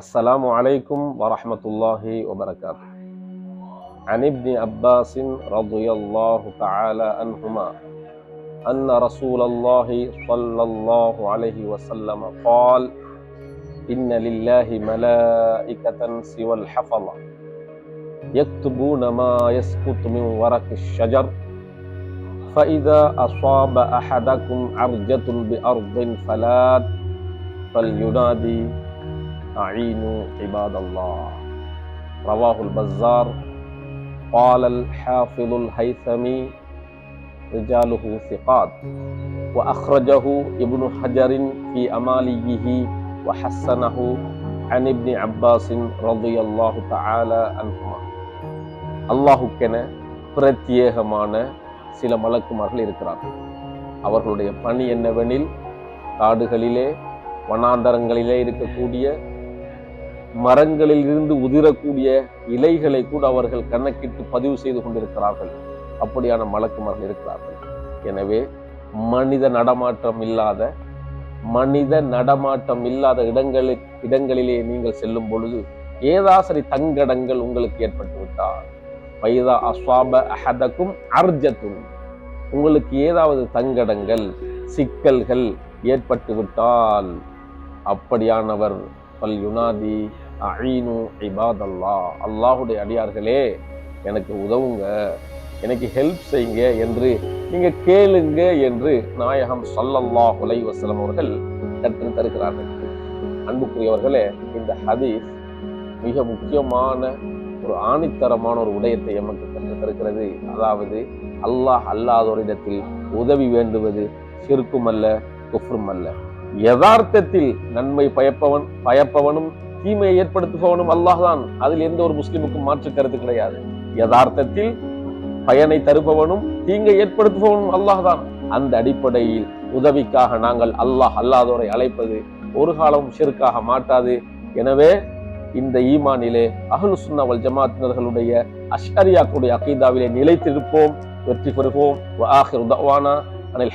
السلام عليكم ورحمة الله وبركاته. عن ابن عباس رضي الله تعالى عنهما أن رسول الله صلى الله عليه وسلم قال إن لله ملائكة سوى الحفظة يكتبون ما يسقط من ورق الشجر. فإذا أصاب أحدكم عرجة بأرض فلات فلينادي أعينوا عباد الله رواه البزار قال الحافظ الهيثمي رجاله ثقات وأخرجه ابن حجر في أماليه وحسنه عن ابن عباس رضي الله تعالى عنهما அல்லாஹுக்கென பிரத்யேகமான சில மலக்குமார்கள் இருக்கிறார்கள் அவர்களுடைய பணி என்னவெனில் காடுகளிலே வனாந்தரங்களிலே இருக்கக்கூடிய மரங்களில் இருந்து உதிரக்கூடிய இலைகளை கூட அவர்கள் கணக்கிட்டு பதிவு செய்து கொண்டிருக்கிறார்கள். அப்படியான மலக்குமார்கள் இருக்கிறார்கள். எனவே மனித நடமாட்டம் இல்லாத மனித நடமாட்டம் இல்லாத இடங்களில் இடங்களிலே நீங்கள் செல்லும் பொழுது ஏதாசரி தங்கடங்கள் உங்களுக்கு ஏற்பட்டு விட்டால் வைதா அஸ்வாப அஹதக்கும் அர்ஜத்தும் உங்களுக்கு ஏதாவது தங்கடங்கள் சிக்கல்கள் ஏற்பட்டு விட்டால் அப்படியானவர் பல் யுனாதி அஈனு இபாதல்லா அல்லாஹுடைய அடியார்களே எனக்கு உதவுங்க எனக்கு ஹெல்ப் செய்யுங்க என்று நீங்கள் கேளுங்க என்று நாயகம் சல்லல்லா உலை வசலம் அவர்கள் கற்று தருகிறார்கள். அன்புக்குரியவர்களே இந்த ஹதீஸ் மிக முக்கியமான ஒரு ஆணித்தரமான ஒரு உடையத்தை எமக்கு கற்று தருகிறது. அதாவது அல்லாஹ் அல்லாதோரிடத்தில் உதவி வேண்டுவது சிறுக்கும் அல்ல குஃப்ரும் அல்ல யதார்த்தத்தில் நன்மை பயப்பவன் பயப்பவனும் தீமையை ஏற்படுத்துபவனும் அல்லாஹ் தான் அதில் எந்த ஒரு முஸ்லிமுக்கும் மாற்று கருத்து கிடையாது. யதார்த்தத்தில் பயனை தருபவனும் தீங்கை ஏற்படுத்துபவனும் அல்லாஹ் தான் அந்த அடிப்படையில் உதவிக்காக நாங்கள் அல்லாஹ் அல்லாதோரை அழைப்பது ஒரு காலமும் ஷிற்காக மாட்டாது. எனவே இந்த ஈமானிலே அகலு சுன்னாவல் ஜமாத்தினர்களுடைய அஷ்ஹரியாக்குடைய அகீதாவிலே நிலைத்திருப்போம் வெற்றி பெறுவோம். வ அனில்